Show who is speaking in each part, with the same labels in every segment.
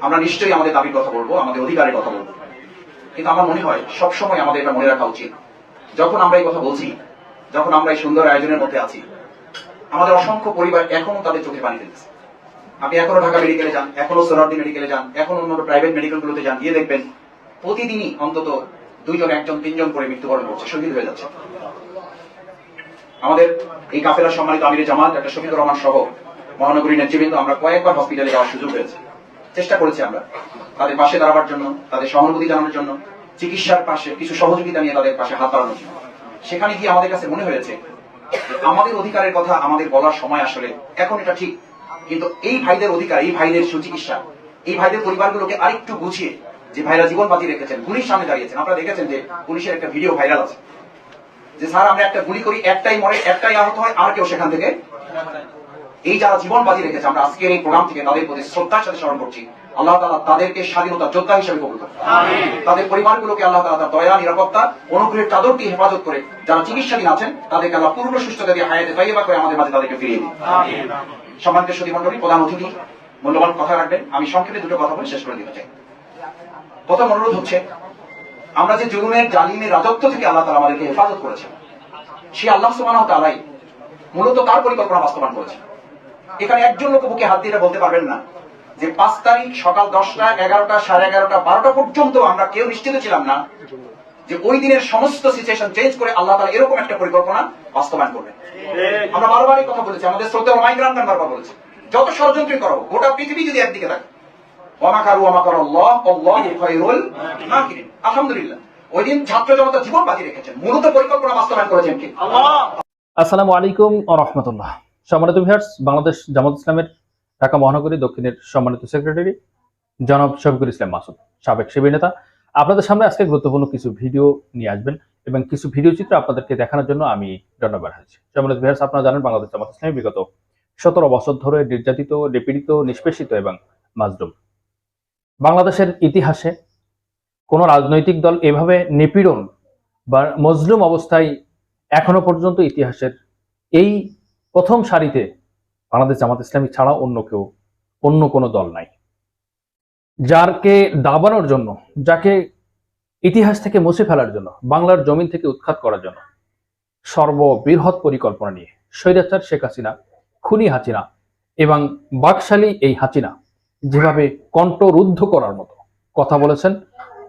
Speaker 1: আমরা নিশ্চয়ই আমাদের দাবির কথা বলব, আমাদের অধিকারের কথা বলব। কিন্তু আমার মনে হয় সবসময় আমাদের এটা মনে রাখা উচিত। যখন আমরা এই কথা বলছি, যখন আমরা এই সুন্দর আয়োজনের মধ্যে আছি, আমাদের অসংখ্য পরিবার এখনও তাদের চোখে পানি ফেলছে। আপনি এখনও ঢাকা মেডিকেলে যান এখনও সোনারদি মেডিকেলে যান এখন অন্য প্রাইভেট মেডিকেল গুলোতে যান, গিয়ে দেখবেন প্রতিদিনই অন্তত দুইজন, একজন, তিনজন করে মৃত্যুবরণ করছে, শহীদ হয়ে যাচ্ছে। আমাদের এই কাফেলা সম্মানিত আমির জামাত একটা শহীদুর রহমান সহ মহানগরী নেতৃবৃন্দ আমরা কয়েকবার হসপিটালে যাওয়ার সুযোগ হয়েছে চেষ্টা করেছি আমরা। তাদের পাশে দাঁড়াবার জন্য, তাদের সহানুভূতি জানানোর জন্য, চিকিৎসার পাশে কিছু সহযোগিতা নিয়ে তাদের পাশে হাত বাড়ানোর জন্য। সেখানে গিয়ে আমাদের কাছে মনে হয়েছে, আমাদের অধিকারের কথা আমাদের বলার সময় আসলে এখন এটা ঠিক। কিন্তু এই ভাইদের অধিকার, এই ভাইদের সুচিকিৎসা, এই ভাইদের পরিবারগুলোকে আরেকটু গুছিয়ে যে ভাইরা জীবন বাজি রেখেছেন, গুলির সামনে দাঁড়িয়েছেন। আপনারা দেখেছেন যে পুলিশের একটা ভিডিও ভাইরাল আছে। যে স্যার, আমরা একটা গুলি করি, একটাই মরে, একটাই আহত হয়, আর কেউ সেখান থেকে এই যারা জীবন বাজি রেখেছে আমরা আজকের এই প্রোগ্রাম থেকে তাদের প্রতি শ্রদ্ধার সাথে স্মরণ করছি। আল্লাহ তালা তাদেরকে স্বাধীনতা যোদ্ধা হিসেবে কবুল করুন। তাদের পরিবারগুলোকে আল্লাহ তালা তার দয়া নিরাপত্তা অনুগ্রহের চাদর দিয়ে হেফাজত করে যারা চিকিৎসাধীন আছেন তাদেরকে আল্লাহ পূর্ণ সুস্থতা দিয়ে হায়াতে তাইবা করে আমাদের মাঝে তাদেরকে ফিরিয়ে দিন। সম্মানিত সুদী মন্ডলী প্রধান অতিথি মূল্যবান কথা রাখবেন। আমি সংক্ষেপে দুটো কথা বলে শেষ করে দিতে চাই। প্রথম অনুরোধ হচ্ছে আমরা যে জুলুমের জালিমের রাজত্ব থেকে আল্লাহ তালা আমাদেরকে হেফাজত করেছেন সেই আল্লাহ সুবহানাহু ওয়া তাআলাই মূলত তার পরিকল্পনা বাস্তবায়ন করেছে এখানে একজন লোক বুকে হাত দিয়ে বলতে পারবেন না যে পাঁচ তারিখ সকাল দশটা এগারোটা সাড়ে এগারোটা বারোটা পর্যন্ত আমরা কেউ নিশ্চিত ছিলাম না যে ওই দিনের সমস্ত সিচুয়েশন চেঞ্জ করে আল্লাহ তালা এরকম একটা পরিকল্পনা বাস্তবায়ন করবেন। আমরা বারবার এই কথা বলেছি আমাদের শ্রদ্ধা মাইগ্রাম বারবার বলেছি যত ষড়যন্ত্রই করো গোটা পৃথিবী যদি একদিকে থাকে আল্লাহ আল্লাহু খায়রুল মাকিরিন আলহামদুলিল্লাহ। ওই দিন ছাত্র জনতা জীবন বাজি রেখেছেন মূলত পরিকল্পনা বাস্তবায়ন করেছেন কি?
Speaker 2: আসসালামু আলাইকুম ও রহমতুল্লাহ। সম্মানিত ভিউয়ার্স বাংলাদেশ জামাত ইসলামের ঢাকা মহানগরী দক্ষিণের সম্মানিত সেক্রেটারি জনাব শফিকুল ইসলাম মাসুদ, সাবেক শিবির নেতা। আপনাদের সামনে আজকে গুরুত্বপূর্ণ কিছু ভিডিও নিয়ে আসবেন এবং কিছু ভিডিও চিত্র আপনাদেরকে দেখানোর জন্য আমি ধন্যবাদ হয়েছি সম্মানিত ভিউয়ার্স আপনারা জানেন বাংলাদেশ জামাত ইসলামী বিগত সতেরো বছর ধরে নির্যাতিত, নিপীড়িত, নিষ্পেষিত এবং মাজলুম। বাংলাদেশের ইতিহাসে কোনো রাজনৈতিক দল এভাবে নিপীড়ন বা মজলুম অবস্থায় এখনও পর্যন্ত ইতিহাসের এই প্রথম সারিতে বাংলাদেশ জামাত ইসলামী ছাড়া অন্য কেউ, অন্য কোনো দল নাই। যারকে দাবানোর জন্য, যাকে ইতিহাস থেকে মুছে ফেলার জন্য, বাংলার জমিন থেকে উৎখাত করার জন্য, সর্ববৃহৎ পরিকল্পনা নিয়ে, স্বৈরাচার শেখ হাসিনা, খুনি হাসিনা এবং বাকশালী এই হাসিনা যেভাবে কণ্ঠরুদ্ধ করার মতো কথা বলেছেন,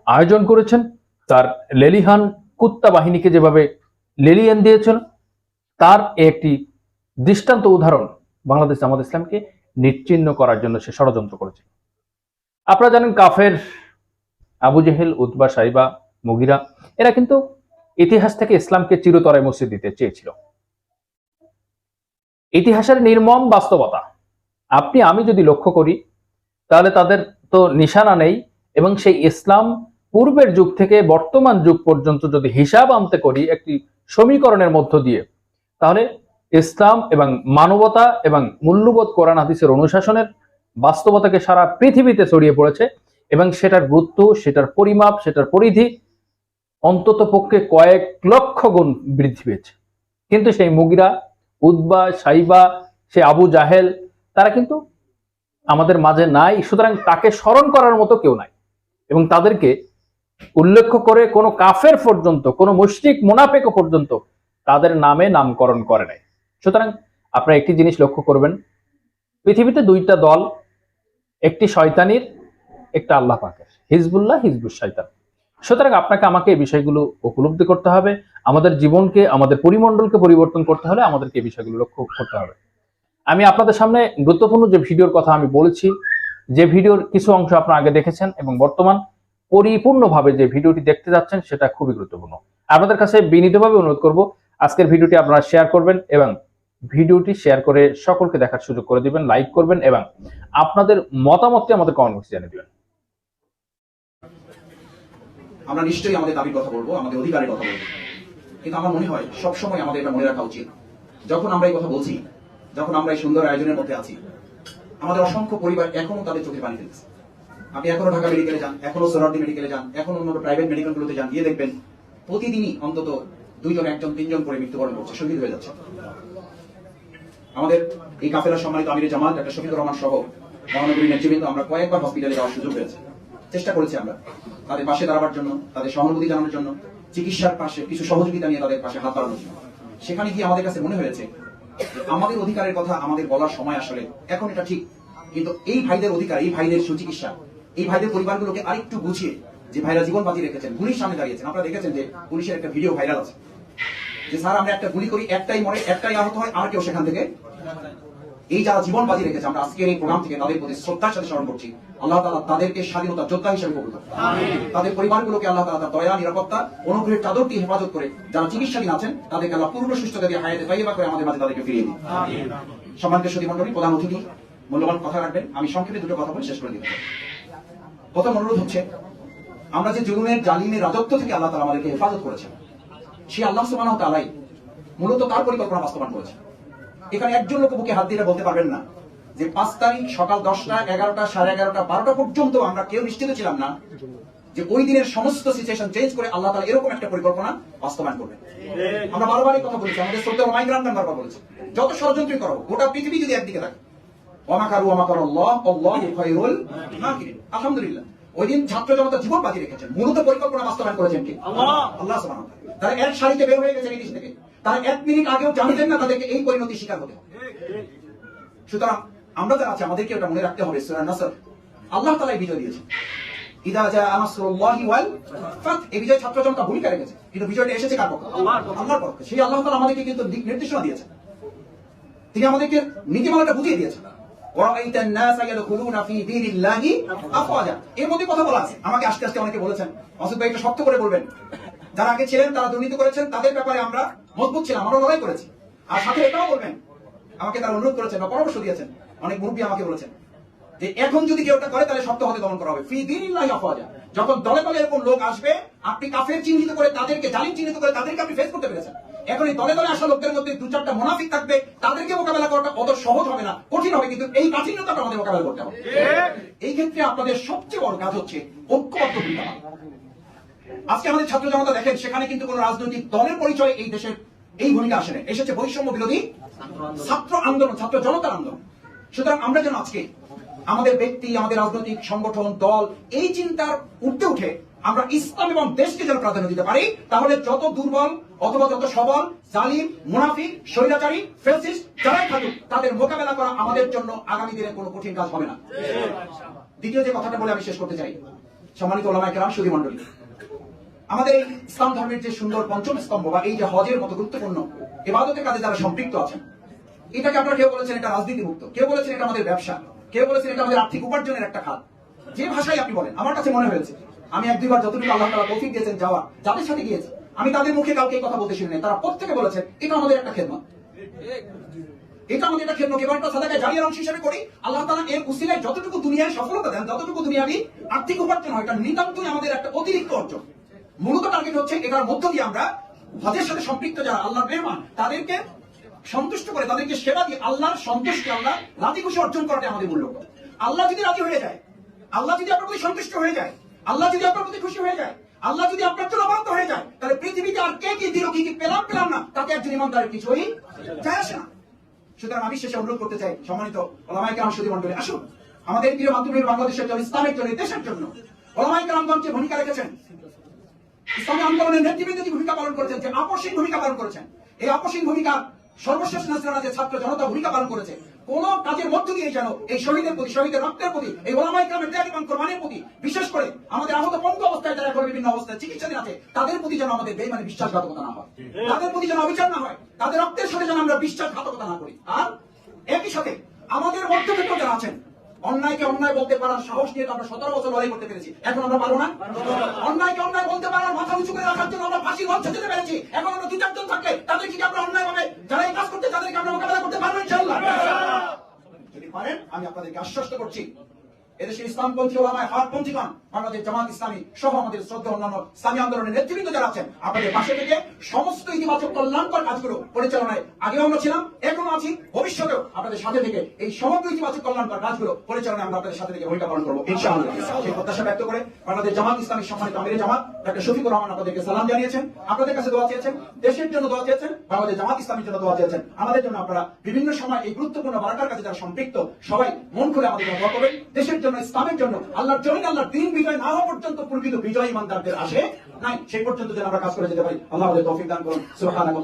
Speaker 2: আয়োজন করেছেন, তার লেলিহান কুত্তা বাহিনীকে যেভাবে লেলিয়ান দিয়েছেন, তার একটি দৃষ্টান্ত উদাহরণ বাংলাদেশ জামাত ইসলামকে নিশ্চিহ্ন করার জন্য সে ষড়যন্ত্র করেছে। আপনারা জানেন কাফের আবু জেহেল, উতবা, সাইবা, মুগিরা, এরা কিন্তু ইতিহাস থেকে ইসলামকে চিরতরে মুছে দিতে চেয়েছিল। ইতিহাসের নির্মম বাস্তবতা। আপনি, আমি যদি লক্ষ্য করি, তাহলে তাদের তো নিশানা নেই এবং সেই ইসলাম পূর্বের যুগ থেকে বর্তমান যুগ পর্যন্ত যদি হিসাব আনতে করি একটি সমীকরণের মধ্য দিয়ে, তাহলে ইসলাম এবং মানবতা এবং মূল্যবোধ কোরআন হাদিসের অনুশাসনের বাস্তবতাকে সারা পৃথিবীতে ছড়িয়ে পড়েছে এবং সেটার গুরুত্ব, সেটার পরিমাপ, সেটার পরিধি অন্তত পক্ষে কয়েক লক্ষ গুণ বৃদ্ধি পেয়েছে। কিন্তু সেই মুগিরা উদ্বা সাইবা, সে আবু জাহেল, তারা কিন্তু আমাদের মাঝে নাই, সুতরাং তাকে স্মরণ করার মতো কেউ নাই। এবং তাদেরকে উল্লেখ করে কোনো কাফের পর্যন্ত, কোনো মুশরিক, মুনাফেক পর্যন্ত তাদের নামে নামকরণ করে নাই। সুতরাং আপনারা একটি জিনিস লক্ষ্য করবেন, পৃথিবীতে দুইটা দল, একটি শয়তানির, একটা আল্লাহ পাকের। হিজবুল্লাহ হিজবুল শয়তান। সুতরাং আপনাকে আমাকে এই বিষয়গুলো উপলব্ধি করতে হবে, আমাদের জীবনকে, আমাদের পরিমণ্ডলকে পরিবর্তন করতে হলে আমাদেরকে এই বিষয়গুলো লক্ষ্য করতে হবে। আমি আপনাদের সামনে গুরুত্বপূর্ণ যে ভিডিওর কথা আমি বলেছি, যে ভিডিওর কিছু অংশ আপনারা আগে দেখেছেন এবং বর্তমান পরিপূর্ণভাবে যে ভিডিওটি দেখতে যাচ্ছেন, সেটা খুবই গুরুত্বপূর্ণ। আপনাদের কাছে বিনীতভাবে অনুরোধ করব, আজকের ভিডিওটি আপনারা শেয়ার করবেন এবং ভিডিওটি শেয়ার করে সকলকে দেখার সুযোগ করে দিবেন লাইক করবেন এবং আপনাদের মতামতটি আমাদের কমেন্ট বক্সে জানিয়ে দিবেন।
Speaker 1: আমরা নিশ্চয়ই আমাদের দাবির কথা বলব, আমাদের অধিকারের কথা বলব। কিন্তু আমার মনে হয় সবসময় আমাদের এটা মনে রাখা উচিত। যখন আমরা এই কথা বলছি, যখন আমরা এই সুন্দর আয়োজনের মধ্যে আছি, আমাদের অসংখ্য পরিবার এখনও তাদের চোখে পানি ফেলছে। আপনি এখনও ঢাকা মেডিকেলে যান, এখনও সোনারদি মেডিকেলে যান, এখন অন্য প্রাইভেট মেডিকেল গুলোতে যান, গিয়ে দেখবেন প্রতিদিনই অন্তত দুইজন, একজন, তিনজন করে মৃত্যুবরণ করছে, শহীদ হয়ে যাচ্ছে। আমাদের এই কাফেলা সম্মানিত আমির জামাত একটা শহীদুর রহমান সহ মহানগরী নেতৃবৃন্দ আমরা কয়েকবার হসপিটালে যাওয়ার সুযোগ হয়েছে চেষ্টা করেছি আমরা তাদের পাশে দাঁড়াবার জন্য, তাদের সহানুভূতি জানানোর জন্য, চিকিৎসার পাশে কিছু সহযোগিতা নিয়ে তাদের পাশে হাত বাড়ানোর জন্য। সেখানে গিয়ে আমাদের কাছে মনে হয়েছে আমাদের অধিকারের কথা আমাদের বলার সময় আসলে এখন এটা ঠিক। কিন্তু এই ভাইদের অধিকার, এই ভাইদের সুচিকিৎসা, এই ভাইদের পরিবারগুলোকে আরেকটু বুঝিয়ে যে ভাইরা জীবন বাজি রেখেছেন পুলিশ সামনে দাঁড়িয়েছেন। আপনারা দেখেছেন যে পুলিশের একটা ভিডিও ভাইরাল আছে। যে স্যার আমরা একটা গুলি করি একটাই মরে একটাই আহত হয় আর কেউ সেখান থেকে এই যারা জীবন বাজি রেখেছে আমরা আজকের এই প্রোগ্রাম থেকে তাদের প্রতি শ্রদ্ধার সাথে স্মরণ করছি। আল্লাহ তাআলা তাদেরকে স্বাধীনতা যোদ্ধা হিসেবে কবুল করুন। তাদের পরিবারগুলোকে আল্লাহ তাআলা তার দয়া নিরাপত্তা অনুগ্রহের চাদর দিয়ে হেফাজত করে যারা চিকিৎসাধীন আছেন তাদেরকে আল্লাহ পূর্ণ সুস্থতা দিয়ে হায়াতে তাইবা করে আমাদের মাঝে তাদেরকে ফিরিয়ে দিন। সম্মানিত সতী মন্ডলী প্রধান অতিথি মূল্যবান কথা রাখবেন। আমি সংক্ষেপে দুটো কথা বলে শেষ করে চাই। প্রথম অনুরোধ হচ্ছে আমরা যে জুলুমের জালিমের রাজত্ব থেকে আল্লাহ তালা আমাদেরকে হেফাজত করেছেন সেই আল্লাহ সুবহানাহু ওয়া তাআলাই মূলত তার পরিকল্পনা বাস্তবায়ন করেছে। এখানে একজন লোক বুকে হাত দিয়ে বলতে পারবেন না যে পাঁচ তারিখ সকাল দশটা, এগারোটা, সাড়ে এগারোটা, বারোটা পর্যন্ত আমরা কেউ নিশ্চিত ছিলাম না যে ওই দিনের সমস্ত সিচুয়েশন চেঞ্জ করে আল্লাহ তালা এরকম একটা পরিকল্পনা বাস্তবায়ন করবেন। আমরা বারবারই কথা বলেছি, আমাদের শ্রদ্ধা মাইগ্রাম বারবার বলেছি, যত ষড়যন্ত্রই করো, গোটা পৃথিবী যদি একদিকে থাকে খায়রুল মাকিরিন, আলহামদুলিল্লাহ। ওই দিন ছাত্র জনতা জীবন বাজি রেখেছেন। মূলত পরিকল্পনা বাস্তবায়ন করেছেন কি? আল্লাহ। তারা এক সারিতে বের হয়ে গেছেন এই দেশ থেকে। তারা এক মিনিট আগেও জানতেন না তাদেরকে এই পরিণতি শিকার হতে হবে। সুতরাং আমরা যারা আছি আমাদেরকে ওটা মনে রাখতে হবে সূরা নাসর। আল্লাহ তাআলাই বিজয় দিয়েছেন। ইদা জা নাসরুল্লাহি ওয়াল ফাত। এই বিজয় ছাত্র জনতা ভূমিকা রেখেছে কিন্তু বিজয়টা এসেছে কার পক্ষে? আল্লাহর পক্ষে। সেই আল্লাহ তাআলা আমাদেরকে কিন্তু দিক নির্দেশনা দিয়েছেন। তিনি আমাদেরকে নীতিমালাটা বুঝিয়ে দিয়েছেন। আমাকে আস্তে আস্তে অনেকে বলেছেন। ভাই শক্ত করে বলবেন। যারা আগে ছিলেন, তারা দুর্নীতি করেছেন, তাদের ব্যাপারে আমরা মজবুত ছিলাম, আমরা লড়াই করেছি। আর সাথে এটাও বলবেন, আমাকে তারা অনুরোধ করেছেন বা পরামর্শ দিয়েছেন, অনেক মুরব্বী আমাকে বলেছেন, যে এখন যদি কেউ এটা করে, তাহলে শক্ত হতে দমন করা হবে। ফি দিনিল্লাহি আফওয়াজা। যখন দলে দলে এরকম লোক আসবে, আপনি কাফের চিহ্নিত করে তাদেরকে, জালিম চিহ্নিত করে তাদেরকে আপনি ফেস করতে পেরেছেন। এখন এই দলে দলে আসা লোকদের মধ্যে দু চারটা মুনাফিক থাকবে তাদেরকে মোকাবেলা করাটা অত সহজ হবে না কঠিন হবে কিন্তু এই কাঠিন্যতাটা আমাদের মোকাবেলা করতে হবে। এই ক্ষেত্রে আপনাদের সবচেয়ে বড় কাজ হচ্ছে ঐক্যবদ্ধ পালন। আজকে আমাদের ছাত্র জনতা দেখেন সেখানে কিন্তু কোন রাজনৈতিক দলের পরিচয় এই দেশের এই ভূমিকা আসে না। এসেছে বৈষম্য বিরোধী ছাত্র আন্দোলন ছাত্র জনতার আন্দোলন। সুতরাং আমরা যেন আজকে আমাদের ব্যক্তি আমাদের রাজনৈতিক সংগঠন দল এই চিন্তার উঠতে উঠে আমরা ইসলাম এবং দেশকে যেন প্রাধান্য দিতে পারি, তাহলে যত দুর্বল অথবা যত সবল, জালিম, মুনাফিক, স্বৈরাচারী ফেসিস্ট যারাই থাকুক, তাদের মোকাবেলা করা আমাদের জন্য আগামী দিনে কোনো কঠিন কাজ হবে না। দ্বিতীয় যে কথাটা বলে আমি শেষ করতে চাই, সম্মানিত ওলামায়ে কেরাম, সুধী মণ্ডলী। আমাদের এই ইসলাম ধর্মের যে সুন্দর পঞ্চম স্তম্ভ বা এই যে হজের মতো গুরুত্বপূর্ণ এবাদতের কাজে যারা সম্পৃক্ত আছেন, এটাকে আপনারা কেউ বলেছেন এটা রাজনীতি মুক্ত কেউ বলেছেন এটা আমাদের ব্যবসা, কেউ বলেছেন এটা আমাদের আর্থিক উপার্জনের একটা খাত, যে ভাষায় আপনি বলেন, আমার কাছে মনে হয়েছে আমি এক দুইবার যতটুকু আল্লাহ তালা তৌফিক দিয়েছেন যাওয়া যাদের সাথে গিয়েছে, আমি তাদের মুখে কাউকে এই কথা বলতে শুনি তারা প্রত্যেকে বলেছেন এটা আমাদের একটা খেদমত। এটা আমাদের একটা খেদমত। এবার একটা সাদাকে জারিয়ার অংশ হিসেবে করি। আল্লাহ তালা এর উসিলায় যতটুকু দুনিয়ায় সফলতা দেন যতটুকু দুনিয়াবি আর্থিক উপার্জন হয়। এটা নিতান্তই আমাদের একটা অতিরিক্ত অর্জন। মূলত টার্গেট হচ্ছে, এটার মধ্য দিয়ে আমরা হজের সাথে সম্পৃক্ত যারা আল্লাহ মেহমান, তাদেরকে সন্তুষ্ট করে, তাদেরকে সেবা দিয়ে আল্লাহর সন্তুষ্টি আল্লাহ রাজি খুশি অর্জন করাটা আমাদের মূল লক্ষ্য। আল্লাহ যদি রাজি হয়ে যায়, আল্লাহ যদি আপনার প্রতি সন্তুষ্ট হয়ে যায় আল্লাহ যদি আপনার প্রতি খুশি হয়ে যায়, আল্লাহ যদি আপনার জন্য অবাধ্য হয়ে যায়, তাহলে পৃথিবীতে আর কে কি দিল, কি কি পেলাম পেলাম না, তাতে একজন ইমানদারের কিছুই যায় আসে না। সুতরাং আমি শেষে অনুরোধ করতে চাই, সম্মানিত ওলামাইকে আমার সুদী মন্ডলী আসুন। আমাদের প্রিয় মাতৃভূমির বাংলাদেশের জন্য ইসলামের জন্য দেশের জন্য ওলামাইকে রামগঞ্জে ভূমিকা রেখেছেন। ইসলামী আন্দোলনের নেতৃবৃন্দ যে ভূমিকা পালন করেছেন, যে আপসীন ভূমিকা পালন করেছেন, এই আপসীন ভূমিকা সর্বশেষ নাসরানা যে ছাত্র জনতা ভূমিকা পালন করেছে কোন কাজের মধ্য দিয়ে যেন এই শহীদের প্রতি শহীদের রক্তের প্রতি এই ওলামাই গ্রামের ত্যাগ এবং কোরবানের প্রতি বিশেষ করে আমাদের আহত পঙ্গু অবস্থায় যারা এখন বিভিন্ন অবস্থায় চিকিৎসাধীন আছে তাদের প্রতি যেন আমাদের বেমানে বিশ্বাসঘাতকতা না হয়। তাদের প্রতি যেন অবিচার না হয় তাদের রক্তের সাথে যেন আমরা বিশ্বাসঘাতকতা না করি। আর একই সাথে আমাদের মধ্যবিত্ত থেকেও যারা আছেন অন্যায়কে অন্যায় বলতে পারার সাহস নিয়ে তো আমরা সতেরো বছর লড়াই করতে পেরেছি। এখন আমরা পারব না? অন্যায়কে অন্যায় বলতে পারার মাথা উঁচু করে রাখার জন্য আমরা ফাঁসি ঘর যেতে পেরেছি। এখন আমরা দু চারজন থাকলে তাদেরকে কি আমরা অন্যায় ভাবে যারা এই কাজ করতে তাদেরকে আমরা মোকাবেলা করতে পারব ইনশাল্লাহ যদি পারেন আমি আপনাদেরকে আশ্বস্ত করছি। এদেশে ইসলামপন্থী ওলামায় হাতপন্থীগণ বাংলাদেশ জামাত ইসলামী সহ আমাদের শ্রদ্ধা অন্যান্য ইসলামী আন্দোলনের নেতৃবৃন্দ যারা আছেন, আপনাদের পাশে থেকে সমস্ত ইতিবাচক কল্যাণকর কাজগুলো পরিচালনায় আগেও আমরা ছিলাম, এখনও আছি, ভবিষ্যতেও আপনাদের সাথে থেকে এই সমগ্র ইতিবাচক কল্যাণকর কাজগুলো পরিচালনায় আমরা আপনাদের সাথে থেকে ভূমিকা পালন করব, ইনশাআল্লাহ। সেই প্রত্যাশা ব্যক্ত করে বাংলাদেশ জামাত ইসলামী সম্মানিত আমিরে জামাত ডক্টর শফিকুর রহমান আপনাদেরকে সালাম জানিয়েছেন, আপনাদের কাছে দোয়া চেয়েছেন, দেশের জন্য দোয়া চেয়েছেন, বাংলাদেশ জামাত ইসলামের জন্য দোয়া চেয়েছেন। আমাদের জন্য আপনারা বিভিন্ন সময় এই গুরুত্বপূর্ণ বারাকার কাছে যারা সম্পৃক্ত, সবাই মন খুলে আমাদের দোয়া করবেন। দেশের জন্য ইসলামের জন্য, আল্লাহর জমিন, আল্লাহর দিন বিজয় না হওয়া পর্যন্ত প্রকৃত বিজয় ইমানদারদের আসে। নাই, সেই পর্যন্ত যেন আমরা কাজ করে যেতে পারি। আল্লাহ আমাদের তৌফিক দান করুন। সুবহানাল্লাহি